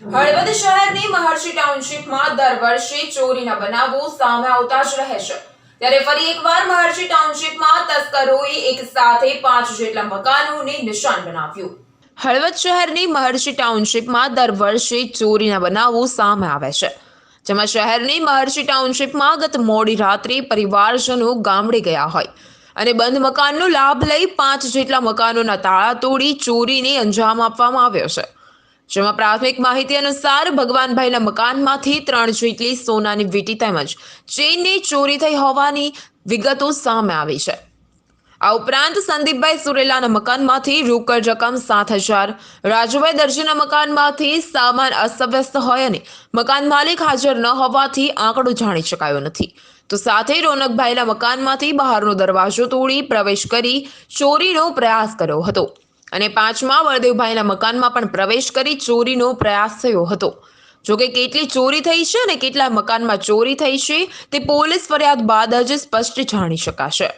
હળવદ શહેરની મહર્ષિ ટાઉનશીપમાં દર વર્ષે ચોરીના બનાવો સામે આવતા જ રહે છે. ત્યારે ફરી એકવાર મહર્ષિ ટાઉનશીપમાં તસ્કરોએ એક સાથે પાંચ જેટલા મકાનોને નિશાન બનાવ્યું. હળવદ શહેરની મહર્ષિ ટાઉનશીપમાં દર વર્ષે ચોરીના બનાવો સામે આવે છે. જેમાં શહેરની મહર્ષિ ટાઉનશીપમાં ગત મોડી રાત્રે પરિવારજનો ગામડે ગયા હોય અને બંધ મકાનનો લાભ લઈ પાંચ જેટલા મકાનોના તાળા તોડી ચોરીને અંજામ આપવામાં આવ્યો છે. જેમાં પ્રાથમિક માહિતી અનુસાર ભગવાનભાઈના મકાનમાંથી ત્રણ જેટલી સોનાની વીંટી તેમજ ચેનની ચોરી થઈ હોવાની વિગતો સામે આવી છે. આ ઉપરાંત સંદીપભાઈ સુરેલાના મકાનમાંથી રોકડ રકમ સાત હજાર, રાજુભાઈ દરજીના મકાનમાંથી સામાન અસ્તવ્યસ્ત હોય અને મકાન માલિક હાજર ન હોવાથી આંકડો જાણી શકાયો નથી. તો સાથે રોનકભાઈના મકાનમાંથી બહારનો દરવાજો તોડી પ્રવેશ કરી ચોરીનો પ્રયાસ કર્યો હતો. અને પાંચમા વળદેવભાઈના મકાનમાં પણ પ્રવેશ કરી ચોરીનો પ્રયાસ થયો હતો. જોકે કેટલી ચોરી થઈ છે અને કેટલા મકાનમાં ચોરી થઈ છે તે પોલીસ ફરિયાદ બાદ જ સ્પષ્ટ જાણી શકાશે.